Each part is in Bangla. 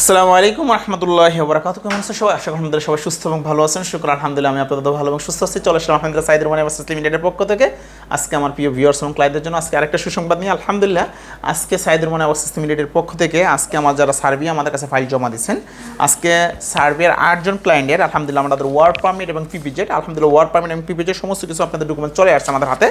আসসালামু আলাইকুম রহমতুল্লাহ বরাকাত কেমন আছেন সবাই? আশা করি সবাই সুস্থ এবং ভালো আছেন। শুক্র আলহামদুলিল্লাহ, আমি আপনাদের ভালো এবং সুস্থ আছি। চলে আসলাম আলহামদুলিল্লাহ সাইদুর মানে লিমিটেডের পক্ষ থেকে। আজকে আমার প্রিয় ভিউয়ার্স এবং ক্লাইদের জন্য আজকে আরেকটা সুসংবাদ নিয়ে আলহামদুলিল্লাহ, আজকে সাইদুর মানে বাসাস লিমিটেডের পক্ষ থেকে আজকে আমার যারা সার্ভে, আমাদের কাছে ফাইল জমা দিচ্ছেন আজকে সার্ভের আটজন ক্লায়েন্টের আলহামদুলিল্লাহ আমাদের ওয়ার্ক পারমিট এবং পিপিজেড আলহামদুলিল্লাহ ওয়ার্ক পারমিট এবং পিপিজেড সমস্ত কিছু আপনাদের ডকুমেন্ট চলে আসছে আমাদের হাতে।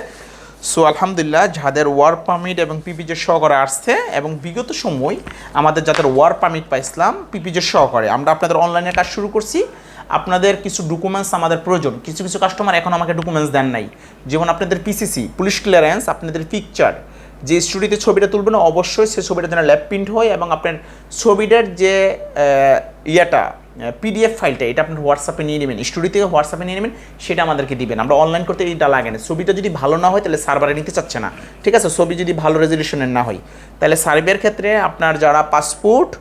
সো আলহামদুলিল্লাহ, যাদের ওয়ার্ক পারমিট এবং পিপিজে সহকারে আসছে এবং বিগত সময় আমাদের যাদের ওয়ার্ক পারমিট পাইছিলাম পিপিজে সহকারে, আমরা আপনাদের অনলাইনে কাজ শুরু করছি। আপনাদের কিছু ডকুমেন্টস আমাদের প্রয়োজন। কিছু কিছু কাস্টমার এখন আমাকে ডকুমেন্টস দেন নাই। যেমন আপনাদের পিসিসি পুলিশ ক্লিয়ারেন্স আপনাদের পিকচার যে স্টুডিওতে ছবিটা তুলবেন, অবশ্যই সে ছবিটা যেন ল্যাব প্রিন্ট হয় এবং আপনার ছবিটার যে ইয়েটা পিডিএফ ফাইলটা এটা আপনার হোয়াটসঅ্যাপে নিয়ে নেবেন, স্টুডিও থেকে হোয়াটসঅ্যাপে নিয়ে নেবেন, সেটা আমাদেরকে দিবেন। আমরা অনলাইন করতে এটা লাগে না। ছবিটা যদি ভালো না হয়, তাহলে সার্ভারে নিতে চাচ্ছে না। ঠিক আছে? ছবি যদি ভালো রেজলিউশনের না হয়, তাহলে সার্ভের ক্ষেত্রে আপনার যারা পাসপোর্ট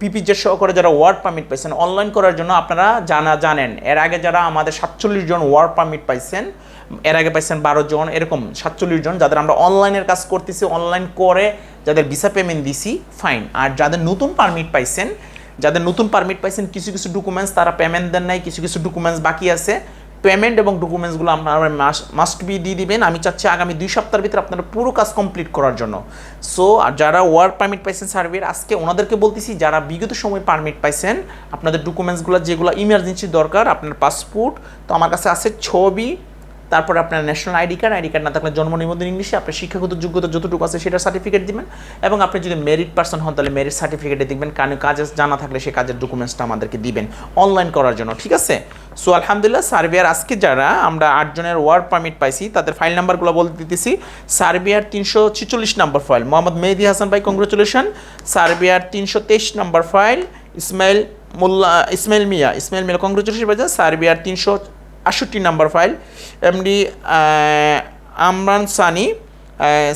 পিপিজের সহকারে যারা ওয়ার্ড পারমিট পাইছেন অনলাইন করার জন্য আপনারা জানা, জানেন। এর আগে যারা আমাদের সাতচল্লিশ জন ওয়ার্ড পারমিট পাইছেন, এর আগে পাইছেন বারো জন, এরকম সাতচল্লিশ জন, যাদের আমরা অনলাইনের কাজ করতেছি অনলাইন করে যাদের ভিসা পেমেন্ট দিছি ফাইন আর যাদের নতুন পারমিট পাইছেন যাদের নতুন পারমিট পাইছেন, কিছু কিছু ডকুমেন্টস তারা পেমেন্ট দেন নাই, কিছু কিছু ডকুমেন্টস বাকি আছে। পেমেন্ট এবং ডকুমেন্টসগুলো আপনারা মাস্ট বি দিয়ে দিবেন। আমি চাচ্ছি আগামী দুই সপ্তাহের ভিতরে আপনারা পুরো কাজ কমপ্লিট করার জন্য। সো আর যারা ওয়ার্ক পারমিট পাইছেন সার্ভের আজকে ওনাদেরকে বলতেছি, যারা বিগত সময় পারমিট পাইছেন, আপনাদের ডকুমেন্টসগুলো যেগুলো ইমার্জেন্সি দরকার, আপনার পাসপোর্ট তো আমার কাছে আছে ছবি তারপর আপনার national ID card ID card না থাকলে জন্ম নিবন্ধন ইংলিশে, আপনার শিক্ষাগত যোগ্যতা যতটুকু আছে সেটা সার্টিফিকেট দিবেন। এবং আপনি যদি মেরিট পার্সন হন, তাহলে মেরিট সার্টিফিকেটে দেখবেন, কানে কাজে জানা থাকলে সেই কাজের ডকুমেন্টসটা আমাদেরকে দিবেন অনলাইন করার জন্য, ঠিক আছে? সো আলহামদুলিল্লাহ, সার্বিয়ার আজকে যারা আমরা আটজনের ওয়ার্ক পারমিট পাইছি, তাদের ফাইল নাম্বারগুলো বলে দিতেছি। সার্বিয়ার তিনশো ছিচল্লিশ নাম্বার ফাইল মোহাম্মদ মেহেদি হাসান ভাই কংগ্রেচুলেশন সার্বিয়ার তিনশো তেইশ number file Ismail Molla, Ismail Miah Ismail Miah congratulation বাজা সার্বিয়ার তিনশো আটষট্টি number file. MD Amran Sunny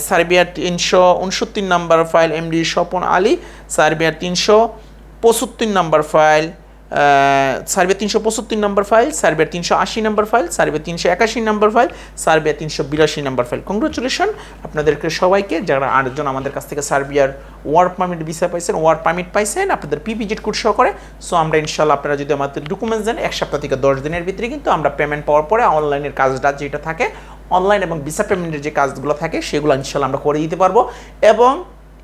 সার্বিয়ার তিনশো উনসত্তর number file. MD Swapan Ali সার্বিয়ার তিনশো পঁচাত্তর নাম্বার ফাইল। সার্ভে তিনশো পঁচাত্তর নম্বর ফাইল, সার্ভে তিনশো আশি নম্বর ফাইল, সার্ভে তিনশো একাশি নম্বর ফাইল, সার্ভে তিনশো বিরাশি নাম্বার ফাইল। কংগ্রেচুলেশন আপনাদেরকে সবাইকে, যারা আটজন আমাদের কাছ থেকে সার্বিয়ার ওয়ার্ক পারমিট ভিসা পাইছেন ওয়ার্ক পারমিট পাইছেন, আপনাদের পিপিজেট কোড সহ করে। সো আমরা ইনশাল্লাহ আপনারা যদি আমাদের ডকুমেন্টস দেন, এক সপ্তাহ থেকে দশ দিনের ভিতরে কিন্তু আমরা পেমেন্ট পাওয়ার পরে অনলাইনের কাজটা যেটা থাকে অনলাইন এবং ভিসা পেমেন্টের যে কাজগুলো থাকে, সেগুলো ইনশাল্লাহ আমরা করে দিতে পারব। এবং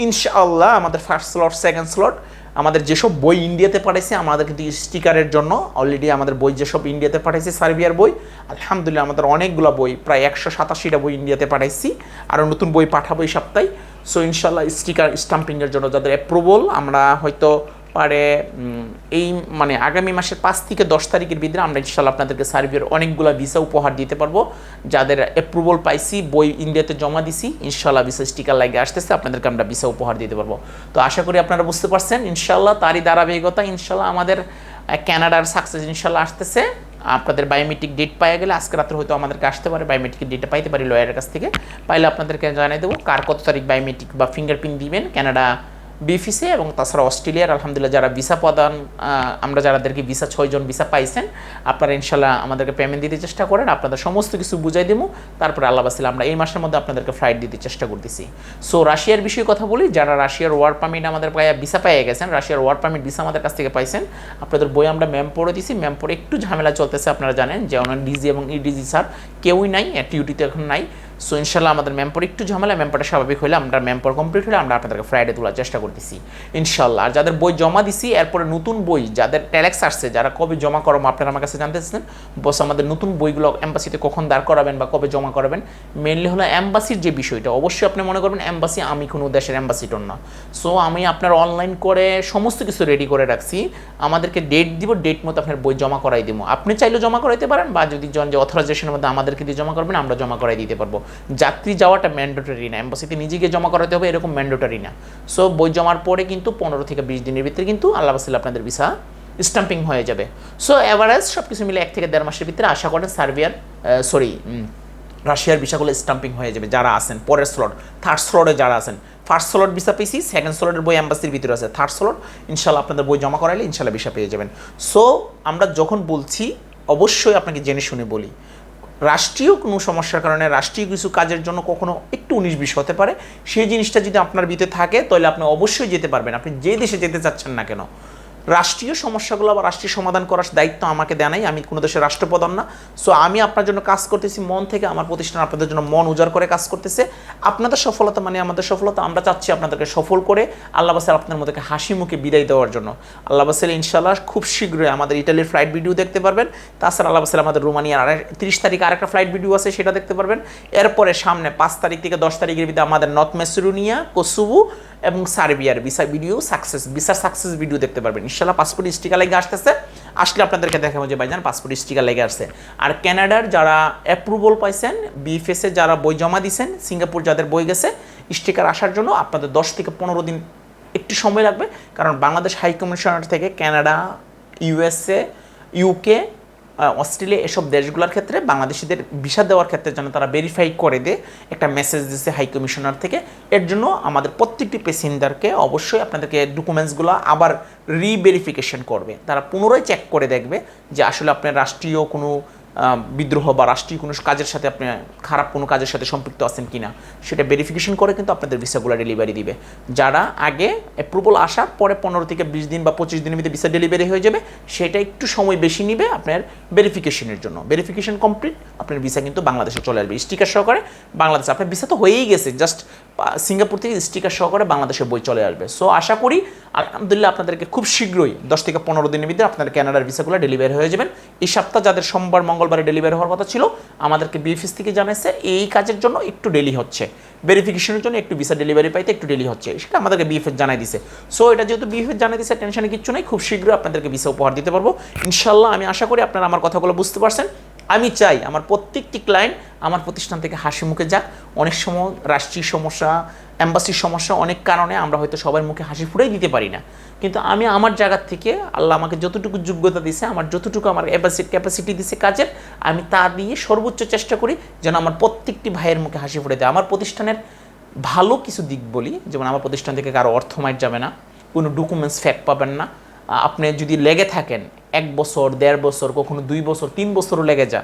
ইনশাআল্লাহ আমাদের ফার্স্ট স্লট সেকেন্ড স্লট আমাদের যেসব বই ইন্ডিয়াতে পাঠাইছে, আমাদের কিন্তু স্টিকারের জন্য অলরেডি আমাদের বই যেসব ইন্ডিয়াতে পাঠাইছে, সার্বিয়ার বই, আলহামদুলিল্লাহ আমাদের অনেকগুলো বই, প্রায় একশো সাতাশিটা বই ইন্ডিয়াতে পাঠাইছি আরও নতুন বই পাঠাবো এই সপ্তাহে। সো ইনশাল্লাহ স্টিকার স্টাম্পিংয়ের জন্য যাদের অ্যাপ্রুভাল আমরা হয়তো পারে এই মানে আগামী মাসের পাঁচ থেকে দশ তারিখের ভিতরে আমরা ইনশাল্লাহ আপনাদেরকে সার্বিয়ার অনেকগুলো ভিসা উপহার দিতে পারব। যাদের অ্যাপ্রুভাল পাইছি, বই ইন্ডিয়াতে জমা দিছি ইনশাল্লাহ ভিসা স্টিকার লাগে আসতেছে, আপনাদেরকে আমরা ভিসা উপহার দিতে পারব। তো আশা করি আপনারা বুঝতে পারছেন ইনশাল্লাহ তারই ধারাবাহিকতা ইনশাল্লাহ আমাদের ক্যানাডার সাকসেস ইনশাল্লাহ আসতেছে। আপনাদের বায়োমেট্রিক ডেট পাওয়া গেলে, আজকে রাত্রে হয়তো আমাদেরকে আসতে পারে বায়োমেট্রিক ডেটটা পাইতে পারি লয়ারের কাছ থেকে। পাইলে আপনাদেরকে জানিয়ে দেবো, কার কত তারিখ বায়োমেট্রিক বা ফিঙ্গারপ্রিন্ট দিবেন ক্যানাডা বিফিসে এবং তাছাড়া অস্ট্রেলিয়ার, আলহামদুলিল্লাহ যারা ভিসা প্রদান আমরা যারাদেরকে ভিসা ছয়জন ভিসা পাইছেন, আপনারা ইনশাল্লাহ আমাদেরকে পেমেন্ট দিতে চেষ্টা করেন, আপনাদের সমস্ত কিছু বুঝাই দেবো তারপরে আল্লাহ বাসিল আমরা এই মাসের মধ্যে আপনাদেরকে ফ্লাইট দিতে চেষ্টা করতেছি। সো রাশিয়ার বিষয়ে কথা বলি, যারা রাশিয়ার ওয়ার্ক পারমিট আমাদের পায়ে ভিসা পেয়ে গেছেন, রাশিয়ার ওয়ার্ক পারমিট ভিসা আমাদের কাছ থেকে পাইছেন, আপনাদের বই আমরা ম্যাম পড়ে দিছি ম্যাম পড়ে একটু ঝামেলা চলতেছে, আপনারা জানেন যে ওনার ডিজি এবং ইডিজি স্যার কেউই নাই টিউটিতে এখন নাই। সো ইনশাল্লাহ আমাদের ম্যাম্পর একটু ঝামেলা ম্যাম্পরটা স্বাভাবিক হলে আমরা ম্যাম্পর কমপ্লিট হলে আমরা আপনাদেরকে ফ্রাইডে তোলার চেষ্টা করতেছি, ইনশাল্লাহ। আর যাদের বই জমা দিছি, এরপরে নতুন বই, যাদের ট্যালেক্স আসছে, যারা কবে জমা করব আপনারা আমার কাছে জানতে চাচ্ছেন বস আমাদের নতুন বইগুলো অ্যাম্বাসিতে কখন দাঁড় করাবেন বা কবে জমা করাবেন মেনলি হলো অ্যাম্বাসির যে বিষয়টা, অবশ্যই আপনি মনে করবেন অ্যাম্বাসি আমি কোনো দেশের অ্যাম্বাসিডর না। সো আমি আপনার অনলাইন করে সমস্ত কিছু রেডি করে রাখছি, আমাদেরকে ডেট দিব ডেট মতো আপনার বই জমা করাই দিব। আপনি চাইলে জমা করাইতে পারেন বা যদি জন যে অথরাইজেশনের মধ্যে আমাদেরকে দিয়ে জমা করবেন, আমরা জমা করাই দিতে পারব। যাত্রী যাওয়াটা ম্যান্ডেটরি না। এম্বাসিতে নিজেকে জমা করাতে হবে, এরকম ম্যান্ডেটরি না। সো বই জমার পরে কিন্তু পনেরো থেকে বিশ দিনের ভিতরে কিন্তু আল্লাহ বাসিল আপনাদের ভিসা স্টাম্পিং হয়ে যাবে। সো অ্যাভারেজ সব কিছু মিলে এক থেকে দেড় মাসের ভিতরে আশা করেন সার্বিয়ার সরি রাশিয়ার ভিসাগুলো স্টাম্পিং হয়ে যাবে যারা আছেন। পরের স্লট থার্ড স্লটে যারা আছেন। ফার্স্ট স্লট ভিসা পেয়েছি সেকেন্ড স্লটের বই অ্যাম্বাসির ভিতরে আছে। থার্ড স্লট ইনশাল্লাহ আপনাদের বই জমা করাইলে ইনশাল্লাহ ভিসা পেয়ে যাবেন। সো আমরা যখন বলছি, অবশ্যই আপনাকে জেনে শুনে বলি রাষ্ট্রীয় কোনো সমস্যার কারণে রাষ্ট্রীয় কিছু কাজের জন্য কখনো একটু উনিশ বিশ হতে পারে। সেই জিনিসটা যদি আপনার ভিতরে থাকে, তাহলে আপনি অবশ্যই যেতে পারবেন। আপনি যে দেশে যেতে চাচ্ছেন না কেন রাষ্ট্রীয় সমস্যাগুলো বা রাষ্ট্রীয় সমাধান করার দায়িত্ব আমাকে দেয় নাই। আমি কোনো দেশের রাষ্ট্রপ্রধান না। সো আমি আপনার জন্য কাজ করতেছি, মন থেকে আমার প্রতিষ্ঠান আপনাদের জন্য মন উজাড় করে কাজ করতেছে। আপনাদের সফলতা মানে আমাদের সফলতা। আমরা চাচ্ছি আপনাদেরকে সফল করে আল্লাহ বাসাল আপনার মধ্যে হাসি মুখে বিদায় দেওয়ার জন্য। আল্লাহ বাসাল ইনশাল্লাহ খুব শীঘ্রই আমাদের ইটালির ফ্লাইট ভিডিও দেখতে পারবেন। তাছাড়া আল্লাহ বাসাল আমাদের রোমানিয়ার আড়াই তিরিশ তারিখে আরেকটা ফ্লাইট ভিডিও আছে, সেটা দেখতে পারবেন। এরপরে সামনে পাঁচ তারিখ থেকে দশ তারিখের ভিতরে আমাদের নর্থ মেসরুনিয়া কোসুবু এবং সার্বিয়ার ভিসা ভিডিও সাকসেস ভিসার সাকসেস ভিডিও দেখতে পারবেন। ইনশাল্লাহ পাসপোর্ট স্টিকার লেগে আসতেছে। আসলে আপনাদেরকে দেখাবো যে ভাইজান পাসপোর্ট স্টিকার লেগে আসছে। আর ক্যানাডার যারা অ্যাপ্রুভাল পাইছেন বিএফএসে যারা বই জমা দিয়েছেন সিঙ্গাপুর যাদের বই গেছে স্টিকার আসার জন্য আপনাদের দশ থেকে পনেরো দিন একটু সময় লাগবে। কারণ বাংলাদেশ হাই কমিশনার থেকে কানাডা ইউএসএ ইউকে অস্ট্রেলিয়া এসব দেশগুলোর ক্ষেত্রে বাংলাদেশিদের ভিসা দেওয়ার ক্ষেত্রে যেন তারা ভেরিফাই করে দেয়, একটা মেসেজ দিচ্ছে হাই কমিশনার থেকে। এর জন্য আমাদের প্রত্যেকটি প্যাসেঞ্জারকে অবশ্যই আপনাদেরকে ডকুমেন্টসগুলো আবার রিভেরিফিকেশন করবে। তারা পুনরায় চেক করে দেখবে যে আসলে আপনার রাষ্ট্রীয় কোনো বিদ্রোহ বা রাষ্ট্রীয় কোনো কাজের সাথে আপনি, খারাপ কোনো কাজের সাথে সম্পৃক্ত আছেন কিনা, সেটা ভেরিফিকেশন করে কিন্তু আপনাদের ভিসাগুলো ডেলিভারি দিবে। যারা আগে অ্যাপ্রুভাল আসার পরে পনেরো থেকে বিশ দিন বা পঁচিশ দিনের মধ্যে ভিসা ডেলিভারি হয়ে যাবে, সেটা একটু সময় বেশি নিবে আপনার ভেরিফিকেশনের জন্য। ভেরিফিকেশন কমপ্লিট আপনার ভিসা কিন্তু বাংলাদেশে চলে আসবে। স্টিকার সহকারে বাংলাদেশে, আপনার ভিসা তো হয়েই গেছে জাস্ট সিঙ্গাপুর থেকে স্টিকার সহকারে বাংলাদেশে বই চলে আসবে। সো আশা করি, আলহামদুলিল্লাহ আপনাদেরকে খুব শীঘ্রই দশ থেকে পনেরো দিনের ভিতরে আপনার ক্যানাডার ভিসাগুলো ডেলিভারি হয়ে যাবেন। এই সপ্তাহ যাদের সোমবার মঙ্গলবারে ডেলিভারি হওয়ার কথা ছিল। আমাদেরকে বিএফএস থেকে জানাইছে, এই কাজের জন্য একটু ডেলি হচ্ছে। ভেরিফিকেশনের জন্য একটু ভিসা ডেলিভারি পাইতে একটু ডেলি হচ্ছে। সেটা আমাদেরকে বিএফএস জানাই দিছে। সো এটা যেহেতু বিএফএস জানাই দিছে টেনশনে কিচ্ছু নেই। খুব শীঘ্রই আপনাদেরকে ভিসা উপহার দিতে পারব। ইনশাল্লাহ আমি আশা করি আপনারা আমার কথাগুলো বুঝতে পারছেন। আমি চাই আমার প্রত্যেকটি ক্লায়েন্ট আমার প্রতিষ্ঠান থেকে হাসি মুখে যাক। অনেক সময় রাষ্ট্রীয় সমস্যা অ্যাম্বাসির সমস্যা অনেক কারণে আমরা হয়তো সবার মুখে হাসি ফুটাই দিতে পারি না। কিন্তু আমি আমার জায়গার থেকে আল্লাহ আমাকে যতটুকু যোগ্যতা দিছে আমার যতটুকু আমার ক্যাপাসিটি দিছে কাজের, আমি তা দিয়ে সর্বোচ্চ চেষ্টা করি যেন আমার প্রত্যেকটি ভাইয়ের মুখে হাসি ফুটে দেয় আমার প্রতিষ্ঠানের ভালো কিছু দিক বলি, যেমন আমার প্রতিষ্ঠান থেকে কারও অর্থ মাইট যাবে না, কোনো ডকুমেন্টস ফ্যাক পাবেন না আপনি যদি লেগে থাকেন, এক বছর, দেড় বছর, কখনো দুই বছর, তিন বছরও লেগে যা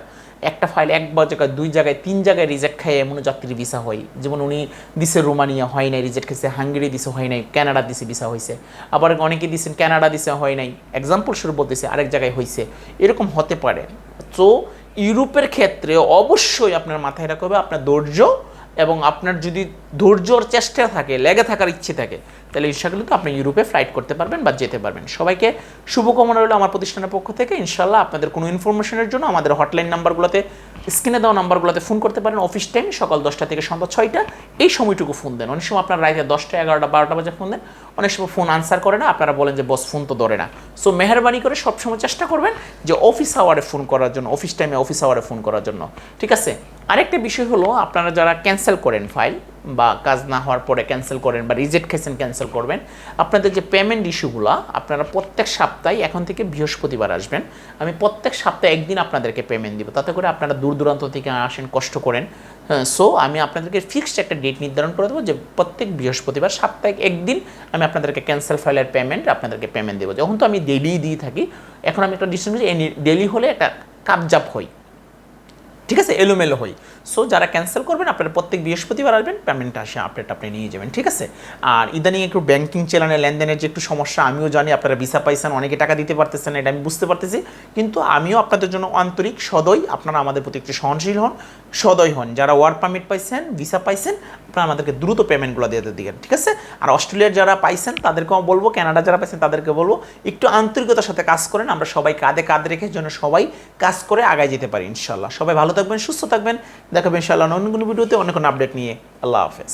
একটা ফাইল এক জায়গায়, দুই জায়গায়, তিন জায়গায় রিজেক্ট খাই এমন যাত্রীর ভিসা হয়। যেমন উনি দিছে রোমানিয়া, হয় নাই রিজেক্ট খেয়েছে হাঙ্গেরি দিছে, হয় নাই, কানাডা দিছে ভিসা হয়েছে আবার অনেকে দিছেন কানাডা দিছে, হয় নাই এক্সাম্পল স্বরূপ বলতেছে, আরেক জায়গায় হয়েছে এরকম হতে পারে। তো ইউরোপের ক্ষেত্রে অবশ্যই আপনার মাথায় রাখতে হবে, আপনার ধৈর্য এবং আপনার যদি ধৈর্যর চেষ্টা থাকে, লেগে থাকার ইচ্ছে থাকে, তাহলে ইনশাআল্লাহ আপনি ইউরোপে ফ্লাইট করতে পারবেন বা যেতে পারবেন। সবাইকে শুভকামনা রইল আমার প্রতিষ্ঠানের পক্ষ থেকে। ইনশাল্লাহ আপনাদের কোনো ইনফরমেশনের জন্য আমাদের হটলাইন নাম্বারগুলোতে স্ক্রিনে দেওয়া নাম্বারগুলোতে ফোন করতে পারেন। অফিস টাইম সকাল দশটা থেকে সন্ধ্যা ছয়টা। এই সময়টুকু ফোন দেন। অনেক সময় আপনার রাতে দশটা, এগারোটা, বারোটা বাজে ফোন দেন। অনেক সময় ফোন আনসার করে না। আপনারা বলেন যে, বস ফোন তো ধরে না। সো মেহরবানি করে সবসময় চেষ্টা করবেন যে অফিস আওয়ারে ফোন করার জন্য অফিস টাইমে অফিস আওয়ারে ফোন করার জন্য। ঠিক আছে? আরেকটা বিষয় হলো, আপনারা যারা ক্যান্সেল করেন ফাইল বা কাজ না হওয়ার পরে ক্যান্সেল করেন বা রিজেক্ট খেয়েছেন ক্যান্সেল করবেন, আপনাদের যে পেমেন্ট ইস্যুগুলো আপনারা প্রত্যেক সপ্তাহে, এখন থেকে বৃহস্পতিবার আসবেন, আমি প্রত্যেক সপ্তাহে একদিন আপনাদেরকে পেমেন্ট দিব। তাতে করে আপনারা দূর দূরান্ত থেকে আসেন, কষ্ট করেন। সো আমি আপনাদেরকে ফিক্সড একটা ডেট নির্ধারণ করে দেবো যে প্রত্যেক বৃহস্পতিবার সাপ্তাহিক একদিন আমি আপনাদেরকে ক্যান্সেল ফাইলের পেমেন্ট আপনাদেরকে পেমেন্ট দেবো। যখন তো আমি ডেলি দিয়ে থাকি, এখন আমি একটা ডিসিশন ডেলি হলে একটা কাপজাপ হই। ঠিক আছে, এলোমেলো হই। সো যারা ক্যান্সেল করবেন, আপনারা প্রত্যেক বৃহস্পতিবার আসবেন পেমেন্টটা আসে আপডেট আপনি নিয়ে যাবেন, ঠিক আছে? আর ইদানিং একটু ব্যাংকিং চ্যানেলে লেনদেনের যে একটু সমস্যা, আমিও জানি আপনারা ভিসা পাইছেন, অনেকে টাকা দিতে পারতেছেন এটা আমি বুঝতে পারতেছি। কিন্তু আমিও আপনাদের জন্য আন্তরিক সদয়, আপনারা আমাদের প্রতি একটু সহনশীল হন, সদয় হন। যারা ওয়ার্ক পারমিট পাইছেন ভিসা পাইছেন, আপনারা আমাদেরকে দ্রুত পেমেন্টগুলো দিয়ে দিবেন ঠিক আছে? আর অস্ট্রেলিয়ার যারা পাইছেন, তাদেরকেও বলব, কানাডা যারা পাইছেন, তাদেরকে বলব, একটু আন্তরিকতার সাথে কাজ করেন, আমরা সবাই কাঁধে কাঁধ রেখে যেন সবাই কাজ করে আগায় যেতে পারি ইনশাল্লাহ সবাই ভালো থাকবেন সুস্থ থাকবেন। দেখাবেন ইনশাল্লাহ অন্য কোনো ভিডিওতে। অন্য আপডেট নিয়ে। আল্লাহ হাফেজ।